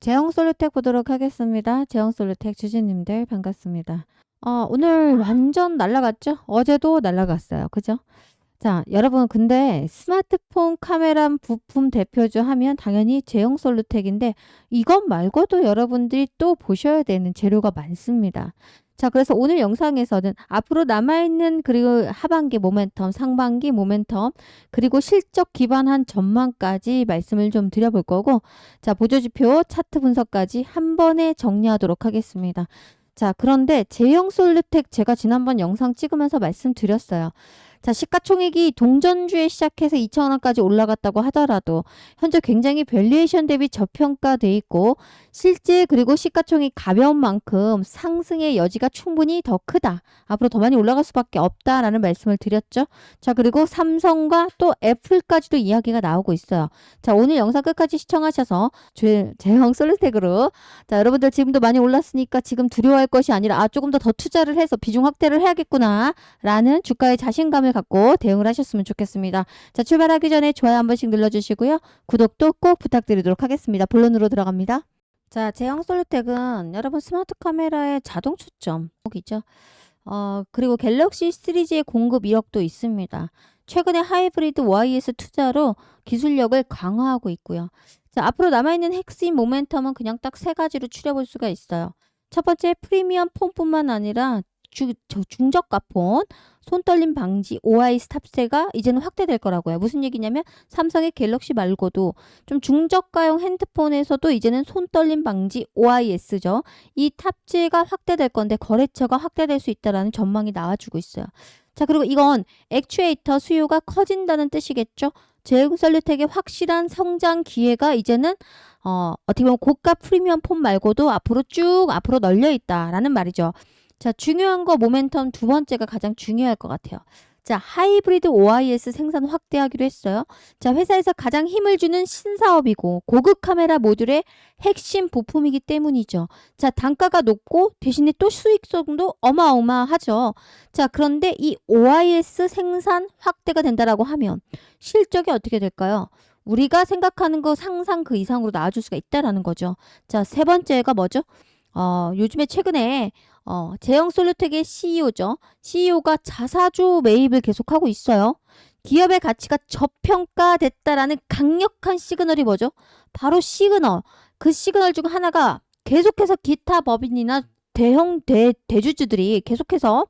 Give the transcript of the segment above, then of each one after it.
제형솔루텍 보도록 하겠습니다. 제형솔루텍 주주님들 반갑습니다. 어, 오늘 완전 날라갔죠? 어제도 날라갔어요. 그죠? 자, 여러분 근데 스마트폰 카메라 부품 대표주 하면 당연히 제형솔루텍인데 이것 말고도 여러분들이 또 보셔야 되는 재료가 많습니다. 자, 그래서 오늘 영상에서는 앞으로 남아있는 그리고 하반기 모멘텀, 상반기 모멘텀, 그리고 실적 기반한 전망까지 말씀을 좀 드려볼 거고, 자, 보조지표 차트 분석까지 한 번에 정리하도록 하겠습니다. 자, 그런데 제형 솔루텍 제가 지난번 영상 찍으면서 말씀드렸어요. 자, 시가총액이 동전주에 시작해서 2,000원까지 올라갔다고 하더라도 현재 굉장히 밸류에이션 대비 저평가돼 있고 실제 그리고 시가총액 가벼운 만큼 상승의 여지가 충분히 더 크다. 앞으로 더 많이 올라갈 수밖에 없다라는 말씀을 드렸죠. 자, 그리고 삼성과 또 애플까지도 이야기가 나오고 있어요. 자, 오늘 영상 끝까지 시청하셔서 제, 제형 솔루텍으로 자, 여러분들 지금도 많이 올랐으니까 지금 두려워할 것이 아니라 아, 조금 더 더 투자를 해서 비중 확대를 해야겠구나. 라는 주가의 자신감을 갖고 대응을 하셨으면 좋겠습니다. 자, 출발하기 전에 좋아요 한 번씩 눌러주시고요. 구독도 꼭 부탁드리도록 하겠습니다. 본론으로 들어갑니다. 자, 제형 솔루텍은 여러분 스마트 카메라의 자동 초점 이죠. 어, 그리고 갤럭시 3G의 공급 이력도 있습니다. 최근에 하이브리드 YS 투자로 기술력을 강화하고 있고요. 자, 앞으로 남아있는 핵심 모멘텀은 그냥 딱 세 가지로 추려볼 수가 있어요. 첫 번째 프리미엄 폰뿐만 아니라 주, 저 중저가 폰, 손떨림 방지, OIS 탑재가 이제는 확대될 거라고요. 무슨 얘기냐면 삼성의 갤럭시 말고도 좀 중저가용 핸드폰에서도 이제는 손떨림 방지 OIS죠. 이 탑재가 확대될 건데 거래처가 확대될 수 있다라는 전망이 나와주고 있어요. 자, 그리고 이건 액추에이터 수요가 커진다는 뜻이겠죠. 제휴설루텍의 확실한 성장 기회가 이제는 어, 어떻게 보면 고가 프리미엄 폰 말고도 앞으로 쭉 앞으로 널려 있다라는 말이죠. 자, 중요한 거 모멘텀 두 번째가 가장 중요할 것 같아요. 자, 하이브리드 OIS 생산 확대하기로 했어요. 자, 회사에서 가장 힘을 주는 신사업이고 고급 카메라 모듈의 핵심 부품이기 때문이죠. 자, 단가가 높고 대신에 또 수익성도 어마어마하죠. 자, 그런데 이 OIS 생산 확대가 된다라고 하면 실적이 어떻게 될까요? 우리가 생각하는 거 상상 그 이상으로 나아줄 수가 있다라는 거죠. 자, 세 번째가 뭐죠? 어, 요즘에 최근에 어, 제형 솔루텍의 CEO죠. CEO가 자사주 매입을 계속하고 있어요. 기업의 가치가 저평가됐다라는 강력한 시그널이 뭐죠? 바로 시그널. 그 시그널 중 하나가 계속해서 기타 법인이나 대형 대, 대주주들이 계속해서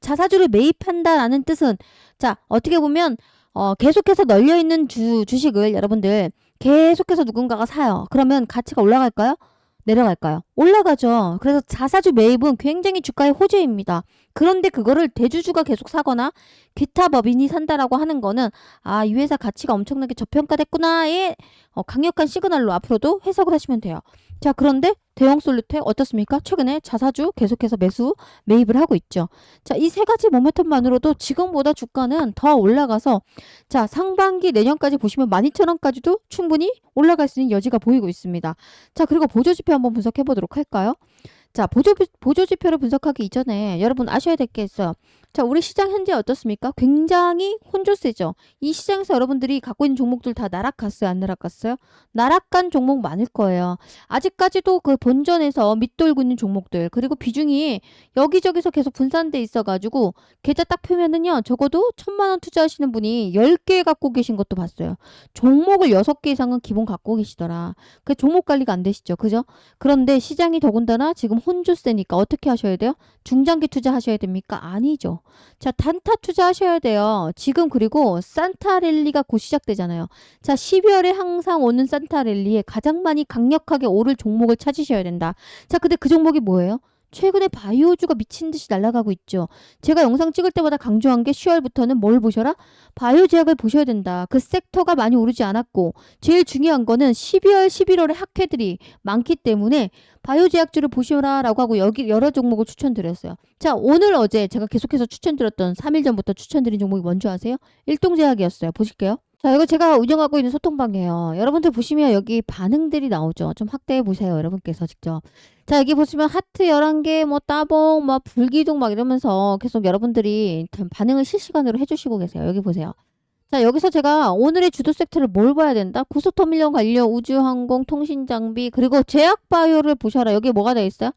자사주를 매입한다라는 뜻은 자, 어떻게 보면 어, 계속해서 널려 있는 주, 주식을 여러분들 계속해서 누군가가 사요. 그러면 가치가 올라갈까요? 내려갈까요? 올라가죠. 그래서 자사주 매입은 굉장히 주가의 호재입니다. 그런데 그거를 대주주가 계속 사거나 기타 법인이 산다라고 하는 거는 아, 이 회사 가치가 엄청나게 저평가됐구나의 어, 강력한 시그널로 앞으로도 해석을 하시면 돼요. 자, 그런데 대형 솔루텍 어떻습니까? 최근에 자사주 계속해서 매수 매입을 하고 있죠. 자, 이 세 가지 모멘텀만으로도 지금보다 주가는 더 올라가서 자, 상반기 내년까지 보시면 12,000원까지도 충분히 올라갈 수 있는 여지가 보이고 있습니다. 자, 그리고 보조 지표 한번 분석해 보도록 할까요? 자, 보조, 보조 지표를 분석하기 이전에 여러분 아셔야 될 게 있어요. 자, 우리 시장 현재 어떻습니까? 굉장히 혼조세죠. 이 시장에서 여러분들이 갖고 있는 종목들 다 나락갔어요? 안 나락갔어요? 나락간 종목 많을 거예요. 아직까지도 그 본전에서 밑돌고 있는 종목들, 그리고 비중이 여기저기서 계속 분산돼 있어가지고, 계좌 딱 펴면은요, 적어도 천만 원 투자하시는 분이 10개 갖고 계신 것도 봤어요. 종목을 6개 이상은 기본 갖고 계시더라. 그 종목 관리가 안 되시죠. 그죠? 그런데 시장이 더군다나 지금 혼조세니까 어떻게 하셔야 돼요? 중장기 투자하셔야 됩니까? 아니죠. 자, 단타 투자하셔야 돼요. 지금 그리고 산타랠리가 곧 시작되잖아요. 자, 12월에 항상 오는 산타랠리에 가장 많이 강력하게 오를 종목을 찾으셔야 된다. 자, 근데 그 종목이 뭐예요? 최근에 바이오주가 미친 듯이 날아가고 있죠. 제가 영상 찍을 때마다 강조한 게 10월부터는 뭘 보셔라? 바이오 제약을 보셔야 된다. 그 섹터가 많이 오르지 않았고 제일 중요한 거는 12월, 11월에 학회들이 많기 때문에 바이오 제약주를 보셔라라고 하고 여기 여러 종목을 추천드렸어요. 자, 오늘 어제 제가 계속해서 추천드렸던 3일 전부터 추천드린 종목이 뭔지 아세요? 일동제약이었어요. 보실게요. 자, 이거 제가 운영하고 있는 소통방이에요. 여러분들 보시면 여기 반응들이 나오죠. 좀 확대해 보세요. 여러분께서 직접. 자, 여기 보시면 하트 11개, 뭐 따봉, 뭐 불기둥 막 이러면서 계속 여러분들이 반응을 실시간으로 해주시고 계세요. 여기 보세요. 자, 여기서 제가 오늘의 주도 섹터를 뭘 봐야 된다? 고속터미널 관련 우주항공 통신장비 그리고 제약바이오를 보셔라. 여기 뭐가 돼 있어요?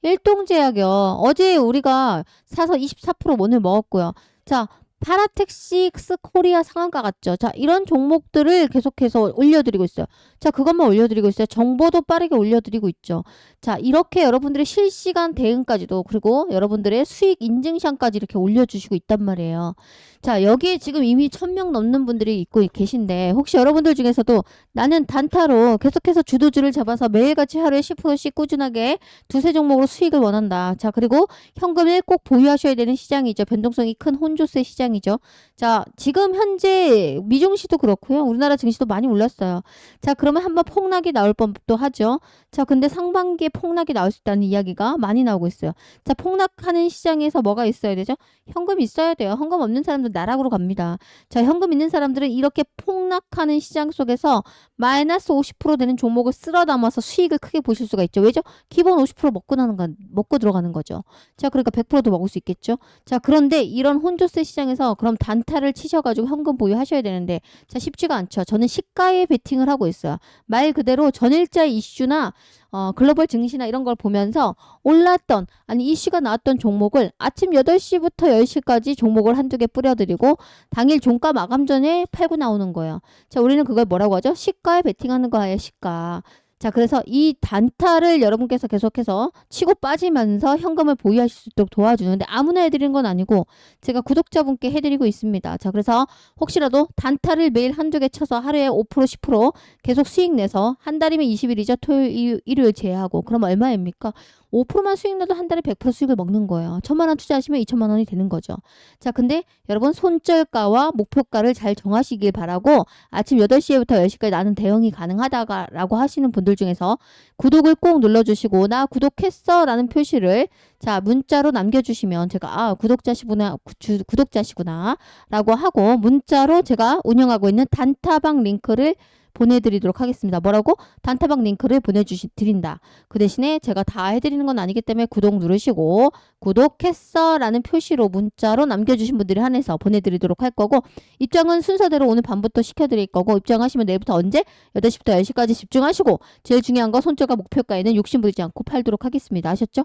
일동제약이요. 어제 우리가 사서 24% 오늘 먹었고요. 자, 파라텍식스 코리아 상한가 같죠. 자, 이런 종목들을 계속해서 올려드리고 있어요. 자, 그것만 올려드리고 있어요. 정보도 빠르게 올려드리고 있죠. 자, 이렇게 여러분들의 실시간 대응까지도 그리고 여러분들의 수익 인증샷까지 이렇게 올려주시고 있단 말이에요. 자, 여기에 지금 이미 1000명 넘는 분들이 있고 계신데 혹시 여러분들 중에서도 나는 단타로 계속해서 주도주를 잡아서 매일같이 하루에 10%씩 꾸준하게 두세 종목으로 수익을 원한다. 자, 그리고 현금을 꼭 보유하셔야 되는 시장이죠. 변동성이 큰 혼조세 시장 이죠. 자, 지금 현재 미중시도 그렇고요. 우리나라 증시도 많이 올랐어요. 자, 그러면 한번 폭락이 나올 법도 하죠. 자, 근데 상반기에 폭락이 나올 수 있다는 이야기가 많이 나오고 있어요. 자, 폭락하는 시장에서 뭐가 있어야 되죠? 현금 있어야 돼요. 현금 없는 사람들 나락으로 갑니다. 자, 현금 있는 사람들은 이렇게 폭락하는 시장 속에서 마이너스 50% 되는 종목을 쓸어 담아서 수익을 크게 보실 수가 있죠. 왜죠? 기본 50% 먹고 나는 거, 먹고 들어가는 거죠. 자, 그러니까 100%도 먹을 수 있겠죠. 자, 그런데 이런 혼조세 시장에서 그럼 단타를 치셔가지고 현금 보유하셔야 되는데, 자, 쉽지가 않죠. 저는 시가에 베팅을 하고 있어요. 말 그대로 전일자 이슈나 어, 글로벌 증시나 이런 걸 보면서 올랐던 아니 이슈가 나왔던 종목을 아침 8시부터 10시까지 종목을 한두 개 뿌려드리고 당일 종가 마감 전에 팔고 나오는 거예요. 자, 우리는 그걸 뭐라고 하죠? 시가에 베팅하는 거예요, 시가. 자, 그래서 이 단타를 여러분께서 계속해서 치고 빠지면서 현금을 보유하실 수 있도록 도와주는데 아무나 해드리는 건 아니고 제가 구독자분께 해드리고 있습니다. 자, 그래서 혹시라도 단타를 매일 한두 개 쳐서 하루에 5% 10% 계속 수익 내서 한 달이면 20일이죠. 토요일, 일- 일요일 제외하고. 그럼 얼마입니까? 5%만 수익 내도 한 달에 100% 수익을 먹는 거예요. 천만 원 투자하시면 2천만 원이 되는 거죠. 자, 근데 여러분 손절가와 목표가를 잘 정하시길 바라고 아침 8시부터 10시까지 나는 대응이 가능하다라고 하시는 분들 중에서 구독을 꼭 눌러주시고 나 구독했어 라는 표시를 자 문자로 남겨주시면 제가 아 구독자시구나 구- 주- 구독자시구나 라고 하고 문자로 제가 운영하고 있는 단타방 링크를 보내드리도록 하겠습니다. 뭐라고? 단타방 링크를 보내주시 드린다. 그 대신에 제가 다 해드리는 건 아니기 때문에 구독 누르시고 구독했어 라는 표시로 문자로 남겨주신 분들이 한해서 보내드리도록 할 거고 입장은 순서대로 오늘 밤부터 시켜드릴 거고 입장하시면 내일부터 언제 8시부터 10시까지 집중하시고 제일 중요한 거 손절가 목표가에는 욕심 부리지 않고 팔도록 하겠습니다. 아셨죠?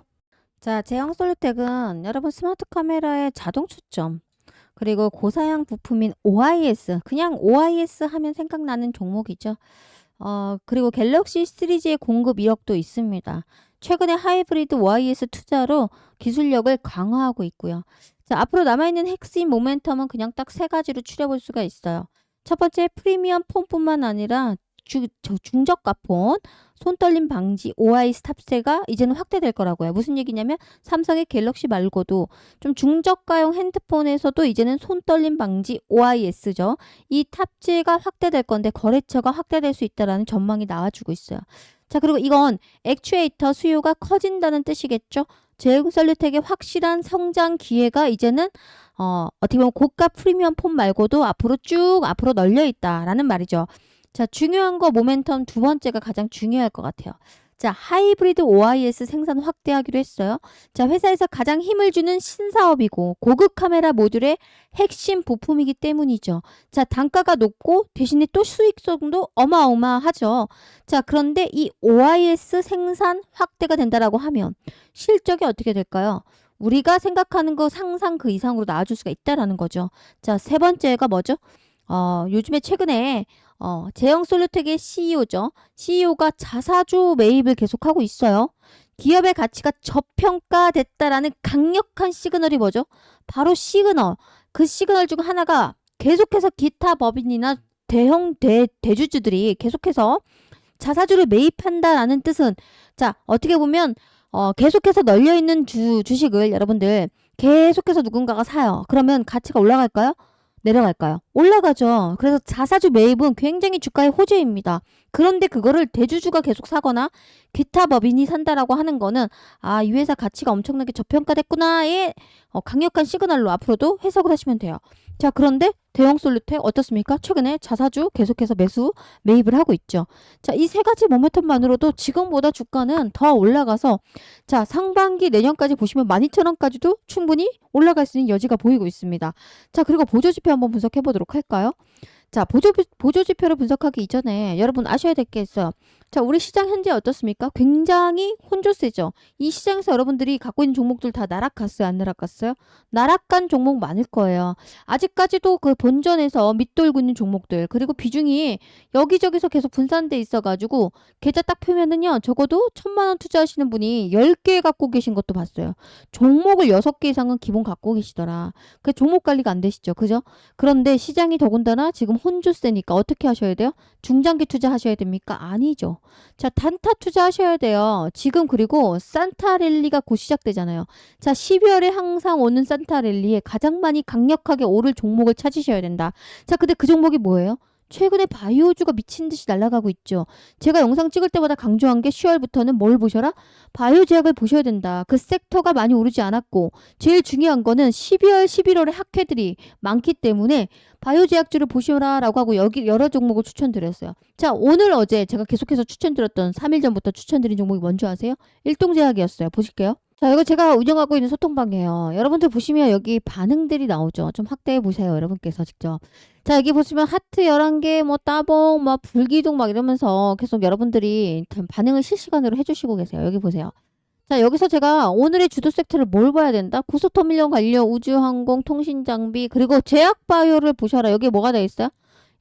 자, 제형 솔루텍은 여러분 스마트 카메라의 자동 초점 그리고 고사양 부품인 OIS 그냥 OIS 하면 생각나는 종목이죠. 어, 그리고 갤럭시 시리즈의 공급 이력도 있습니다. 최근에 하이브리드 OIS 투자로 기술력을 강화하고 있고요. 자, 앞으로 남아있는 핵심 모멘텀은 그냥 딱 세 가지로 추려볼 수가 있어요. 첫 번째 프리미엄 폰뿐만 아니라 중저가 폰, 손떨림 방지, OIS 탑재가 이제는 확대될 거라고요. 무슨 얘기냐면 삼성의 갤럭시 말고도 좀 중저가용 핸드폰에서도 이제는 손떨림 방지 OIS죠. 이 탑재가 확대될 건데 거래처가 확대될 수 있다라는 전망이 나와주고 있어요. 자, 그리고 이건 액추에이터 수요가 커진다는 뜻이겠죠. 제휴설류텍의 확실한 성장 기회가 이제는 어, 어떻게 보면 고가 프리미엄 폰 말고도 앞으로 쭉 앞으로 널려 있다라는 말이죠. 자, 중요한 거 모멘텀 두 번째가 가장 중요할 것 같아요. 자, 하이브리드 OIS 생산 확대하기로 했어요. 자, 회사에서 가장 힘을 주는 신사업이고 고급 카메라 모듈의 핵심 부품이기 때문이죠. 자, 단가가 높고 대신에 또 수익성도 어마어마하죠. 자, 그런데 이 OIS 생산 확대가 된다라고 하면 실적이 어떻게 될까요? 우리가 생각하는 거 상상 그 이상으로 나아줄 수가 있다라는 거죠. 자, 세 번째가 뭐죠? 어, 요즘에 최근에 어, 제형 솔루텍의 CEO죠. CEO가 자사주 매입을 계속하고 있어요. 기업의 가치가 저평가됐다라는 강력한 시그널이 뭐죠? 바로 시그널. 그 시그널 중 하나가 계속해서 기타 법인이나 대형 대, 대주주들이 계속해서 자사주를 매입한다라는 뜻은 자, 어떻게 보면 어, 계속해서 널려 있는 주, 주식을 여러분들 계속해서 누군가가 사요. 그러면 가치가 올라갈까요? 내려갈까요? 올라가죠. 그래서 자사주 매입은 굉장히 주가의 호재입니다. 그런데 그거를 대주주가 계속 사거나 기타 법인이 산다라고 하는 거는 아, 이 회사 가치가 엄청나게 저평가됐구나의 어, 강력한 시그널로 앞으로도 해석을 하시면 돼요. 자, 그런데 대형 솔루텍 어떻습니까? 최근에 자사주 계속해서 매수 매입을 하고 있죠. 자, 이 세 가지 모멘텀만으로도 지금보다 주가는 더 올라가서 자, 상반기 내년까지 보시면 12,000원까지도 충분히 올라갈 수 있는 여지가 보이고 있습니다. 자, 그리고 보조 지표 한번 분석해 보도록 할까요? 자, 보조, 보조 지표를 분석하기 이전에 여러분 아셔야 될 게 있어요. 자, 우리 시장 현재 어떻습니까? 굉장히 혼조세죠. 이 시장에서 여러분들이 갖고 있는 종목들 다 나락갔어요? 안 나락갔어요? 나락간 종목 많을 거예요. 아직까지도 그 본전에서 밑돌고 있는 종목들, 그리고 비중이 여기저기서 계속 분산돼 있어가지고, 계좌 딱 펴면은요, 적어도 천만 원 투자하시는 분이 10개 갖고 계신 것도 봤어요. 종목을 6개 이상은 기본 갖고 계시더라. 그 종목 관리가 안 되시죠. 그죠? 그런데 시장이 더군다나 지금 혼조세니까 어떻게 하셔야 돼요? 중장기 투자하셔야 됩니까? 아니죠. 자, 단타 투자하셔야 돼요. 지금 그리고 산타랠리가 곧 시작되잖아요. 자, 12월에 항상 오는 산타랠리에 가장 많이 강력하게 오를 종목을 찾으셔야 된다. 자, 근데 그 종목이 뭐예요? 최근에 바이오주가 미친 듯이 날아가고 있죠. 제가 영상 찍을 때마다 강조한 게 10월부터는 뭘 보셔라? 바이오 제약을 보셔야 된다. 그 섹터가 많이 오르지 않았고 제일 중요한 거는 12월, 11월에 학회들이 많기 때문에 바이오 제약주를 보시라라고 하고 여기 여러 종목을 추천드렸어요. 자, 오늘 어제 제가 계속해서 추천드렸던 3일 전부터 추천드린 종목이 뭔지 아세요? 일동제약이었어요. 보실게요. 자, 이거 제가 운영하고 있는 소통방이에요. 여러분들 보시면 여기 반응들이 나오죠. 좀 확대해 보세요. 여러분께서 직접. 자, 여기 보시면 하트 11개, 뭐 따봉, 뭐 불기둥 막 이러면서 계속 여러분들이 반응을 실시간으로 해주시고 계세요. 여기 보세요. 자, 여기서 제가 오늘의 주도 섹터를 뭘 봐야 된다? 고속터미널 관련, 우주항공, 통신장비, 그리고 제약바이오를 보셔라. 여기 뭐가 돼 있어요?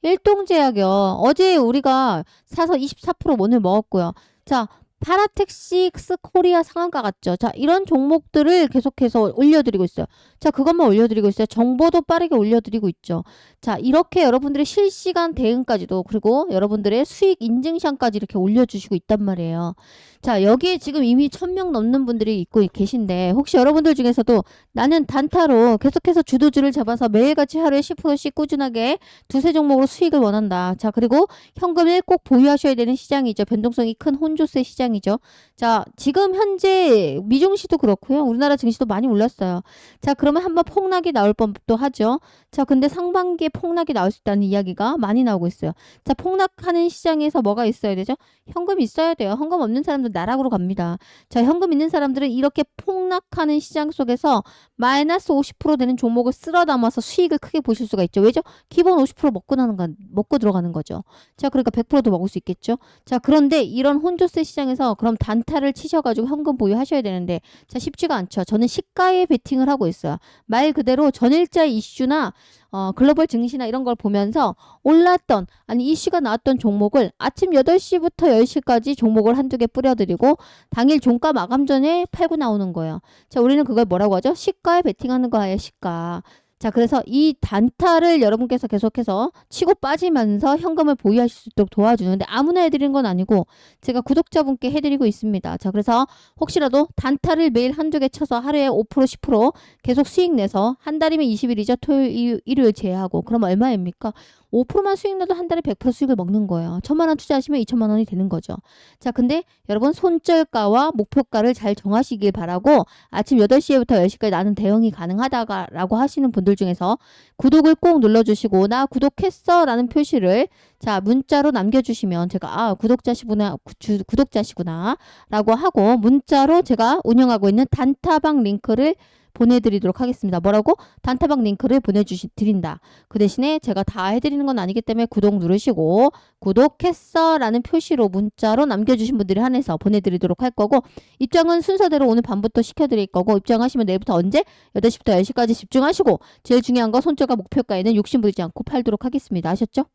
일동제약이요. 어제 우리가 사서 24% 오늘 먹었고요. 자, 파라텍시스 코리아 상한가 같죠. 자, 이런 종목들을 계속해서 올려드리고 있어요. 자, 그것만 올려드리고 있어요. 정보도 빠르게 올려드리고 있죠. 자, 이렇게 여러분들의 실시간 대응까지도 그리고 여러분들의 수익 인증샷까지 이렇게 올려주시고 있단 말이에요. 자, 여기에 지금 이미 1000명 넘는 분들이 있고 계신데 혹시 여러분들 중에서도 나는 단타로 계속해서 주도주를 잡아서 매일같이 하루에 10%씩 꾸준하게 두세 종목으로 수익을 원한다. 자, 그리고 현금을 꼭 보유하셔야 되는 시장이죠. 변동성이 큰 혼조세 시장이죠. 자, 지금 현재 미중시도 그렇고요. 우리나라 증시도 많이 올랐어요. 자, 그러면 한번 폭락이 나올 법도 하죠. 자, 근데 상반기에 폭락이 나올 수 있다는 이야기가 많이 나오고 있어요. 자, 폭락하는 시장에서 뭐가 있어야 되죠? 현금 있어야 돼요. 현금 없는 사람들 나락으로 갑니다. 자, 현금 있는 사람들은 이렇게 폭락하는 시장 속에서 마이너스 50% 되는 종목을 쓸어 담아서 수익을 크게 보실 수가 있죠. 왜죠? 기본 50% 먹고 나는 건 먹고 들어가는 거죠. 자, 그러니까 100%도 먹을 수 있겠죠. 자, 그런데 이런 혼조세 시장에서 그럼 단타를 치셔 가지고 현금 보유하셔야 되는데 자, 쉽지가 않죠. 저는 시가에 베팅을 하고 있어요. 말 그대로 전일자 이슈나 어, 글로벌 증시나 이런 걸 보면서 올랐던 아니 이슈가 나왔던 종목을 아침 8시부터 10시까지 종목을 한두 개 뿌려드리고 당일 종가 마감 전에 팔고 나오는 거예요. 자, 우리는 그걸 뭐라고 하죠? 시가에 베팅하는 거예요, 시가. 자, 그래서 이 단타를 여러분께서 계속해서 치고 빠지면서 현금을 보유하실 수 있도록 도와주는데 아무나 해드리는 건 아니고 제가 구독자분께 해드리고 있습니다. 자, 그래서 혹시라도 단타를 매일 한두 개 쳐서 하루에 5% 10% 계속 수익 내서 한 달이면 20일이죠. 토요일, 일요일 제외하고 그럼 얼마입니까? 5%만 수익 내도 한 달에 100% 수익을 먹는 거예요. 천만 원 투자하시면 2천만 원이 되는 거죠. 자, 근데 여러분 손절가와 목표가를 잘 정하시길 바라고 아침 8시부터 10시까지 나는 대응이 가능하다라고 하시는 분들 중에서 구독을 꼭 눌러주시고 나 구독했어 라는 표시를 자 문자로 남겨주시면 제가 아 구독자시구나 주, 구독자시구나 라고 하고 문자로 제가 운영하고 있는 단타방 링크를 보내드리도록 하겠습니다. 뭐라고? 단타방 링크를 보내주시 드린다. 그 대신에 제가 다 해드리는 건 아니기 때문에 구독 누르시고 구독했어 라는 표시로 문자로 남겨주신 분들이 한해서 보내드리도록 할 거고 입장은 순서대로 오늘 밤부터 시켜드릴 거고 입장하시면 내일부터 언제? 8시부터 10시까지 집중하시고 제일 중요한 거 손절과 목표가에는 욕심 부리지 않고 팔도록 하겠습니다. 아셨죠?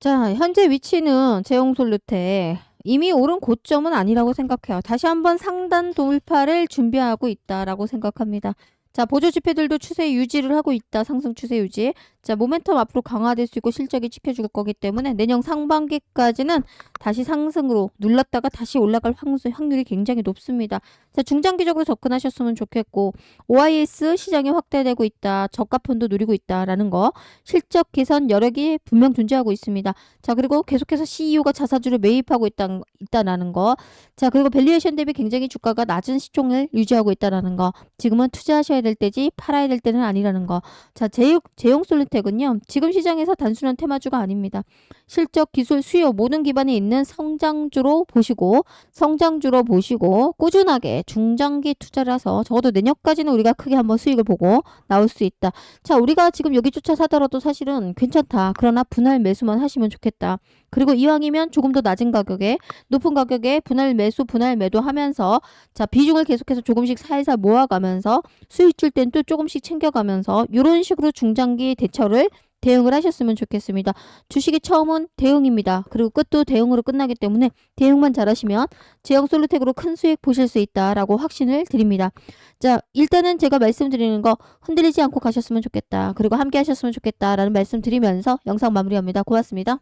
자, 현재 위치는 제홍솔루테 이미 오른 고점은 아니라고 생각해요. 다시 한번 상단 돌파를 준비하고 있다라고 생각합니다. 자, 보조 지표들도 추세 유지를 하고 있다. 상승 추세 유지. 자, 모멘텀 앞으로 강화될 수 있고 실적이 지켜줄 거기 때문에 내년 상반기까지는 다시 상승으로 눌렀다가 다시 올라갈 확률이 굉장히 높습니다. 자, 중장기적으로 접근하셨으면 좋겠고 OIS 시장이 확대되고 있다. 저가폰도 누리고 있다라는 거. 실적 개선 여력이 분명 존재하고 있습니다. 자, 그리고 계속해서 CEO가 자사주를 매입하고 있다, 있다라는 거. 자, 그리고 밸류에이션 대비 굉장히 주가가 낮은 시총을 유지하고 있다라는 거. 지금은 투자하셔야 될 때지 팔아야 될 때는 아니라는 거. 자, 제용, 제용 솔루텍 제형솔루텍은요. 지금 시장에서 단순한 테마주가 아닙니다. 실적, 기술, 수요 모든 기반이 있는 성장주로 보시고 성장주로 보시고 꾸준하게 중장기 투자라서 적어도 내년까지는 우리가 크게 한번 수익을 보고 나올 수 있다. 자, 우리가 지금 여기조차 사더라도 사실은 괜찮다. 그러나 분할 매수만 하시면 좋겠다. 그리고 이왕이면 조금 더 낮은 가격에 높은 가격에 분할 매수, 분할 매도 하면서 자, 비중을 계속해서 조금씩 살살 모아가면서 수익 줄 땐 또 조금씩 챙겨가면서 이런 식으로 중장기 대처를 대응을 하셨으면 좋겠습니다. 주식이 처음은 대응입니다. 그리고 끝도 대응으로 끝나기 때문에 대응만 잘하시면 제형 솔루텍으로 큰 수익 보실 수 있다라고 확신을 드립니다. 자, 일단은 제가 말씀드리는 거 흔들리지 않고 가셨으면 좋겠다. 그리고 함께 하셨으면 좋겠다라는 말씀 드리면서 영상 마무리합니다. 고맙습니다.